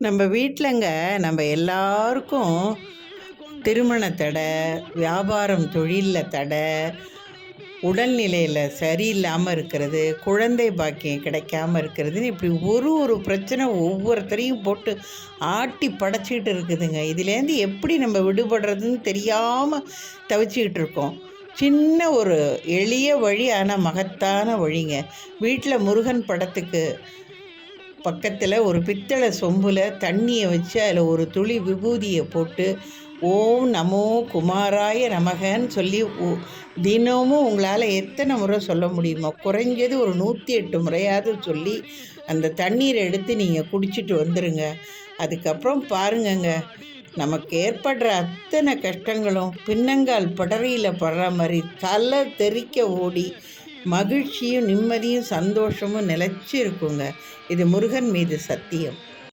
நம்ம வீட்டிலங்க நம்ம எல்லாருக்கும் திருமண தடை வியாபாரம் தொழிலில் தடை உடல்நிலையில் சரியில்லாமல் இருக்கிறது குழந்தை பாக்கியம் கிடைக்காம இருக்கிறதுன்னு இப்படி ஒரு ஒரு பிரச்சனை ஒவ்வொருத்தரையும் போட்டு ஆட்டி படைச்சிக்கிட்டு இருக்குதுங்க. இதுலேருந்து எப்படி நம்ம விடுபடுறதுன்னு தெரியாமல் தவிச்சிக்கிட்டு இருக்கோம். சின்ன ஒரு எளிய வழி ஆனால் மகத்தான வழிங்க. வீட்டில் முருகன் படத்துக்கு பக்கத்தில் ஒரு பித்தளை சொம்பில் தண்ணியை வச்சு அதில் ஒரு துளி விபூதியை போட்டு ஓம் நமோ குமாராய நமகன்னு சொல்லி ஓ- தினமும் உங்களால் எத்தனை முறை சொல்ல முடியுமோ குறைஞ்சது ஒரு நூற்றி எட்டு முறையாவது சொல்லி அந்த தண்ணீரை எடுத்து நீங்கள் குடிச்சிட்டு வந்துடுங்க அதுக்கப்புறம் பாருங்கங்க. நமக்கு ஏற்படுற அத்தனை கஷ்டங்களும் பின்னங்கால் படரியில் படுற மாதிரி தலை தெறிக்க ஓடி மகிழ்ச்சியும் நிம்மதியும் சந்தோஷமும் நிலச்சி இருக்குங்க. இது முருகன் மீது சத்தியம்.